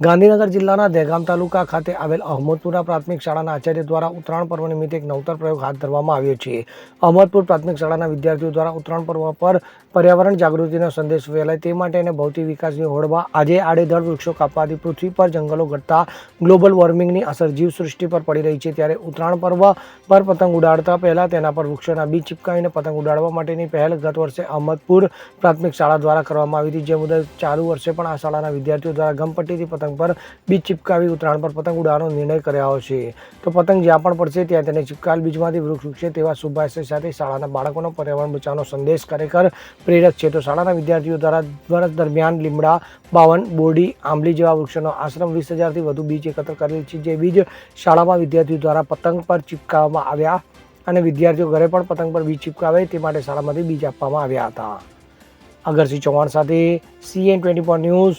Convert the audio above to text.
ગાંધીનગર જિલ્લાના દહેગામ તાલુકા ખાતે આવેલ અહમદપુરા પ્રાથમિક શાળાના આચાર્ય દ્વારા ઉત્તરાયણ પર્વ નિમિત્તે એક નવતર પ્રયોગ હાથ ધરવામાં આવ્યો છે. અહમદપુર પ્રાથમિક શાળાના વિદ્યાર્થીઓ દ્વારા ઉત્તરાયણ પર્વ પર પર્યાવરણ જાગૃતિનો સંદેશ ફેલાય તે માટે અને ભૌતિક વિકાસની હોડમાં આજે આડેધડ વૃક્ષો કાપવાથી પૃથ્વી પર જંગલો ઘટતા ગ્લોબલ વોર્મિંગની અસર જીવસૃષ્ટિ પર પડી રહી છે. ત્યારે ઉત્તરાયણ પર્વ પર પતંગ ઉડાડતા પહેલા તેના પર વૃક્ષોના બીજ ચિપકાવીને પતંગ ઉડાડવા માટેની પહેલ ગત વર્ષે અહમદપુર પ્રાથમિક શાળા દ્વારા કરવામાં આવી હતી. જે મુજબ ચાલુ વર્ષે પણ આ શાળાના વિદ્યાર્થીઓ દ્વારા ગમપટ્ટીથી પતંગ પર બીજ ચિપકાવી ઉત્તરાયણ પર પતંગ ઉડાવવાનો નિર્ણય કર્યો છે. તો પતંગ જ્યાં પણ પડશે ત્યાં તેને ચિપકાયેલ બીજમાંથી વૃક્ષ ઉગશે તેવા શુભાશય સાથે શાળાના બાળકોનો પર્યાવરણ બચાવવાનો સંદેશ ખરેખર પ્રેરક છે. તો શાળાના વિદ્યાર્થીઓ દ્વારા વર્ષ દરમિયાન લીમડા, બાવન, બોરડી, આંબલી જેવા વૃક્ષોનો આશ્રમ વીસ હજારથી વધુ બીજ એકત્ર કરેલ છે. જે બીજ શાળામાં વિદ્યાર્થીઓ દ્વારા પતંગ પર ચિપકાવવામાં આવ્યા અને વિદ્યાર્થીઓ ઘરે પણ પતંગ પર બીજ ચિપકાવે તે માટે શાળામાંથી બીજ આપવામાં આવ્યા હતા. અગરસિંહ ચૌહાણ સાથે CN twenty four news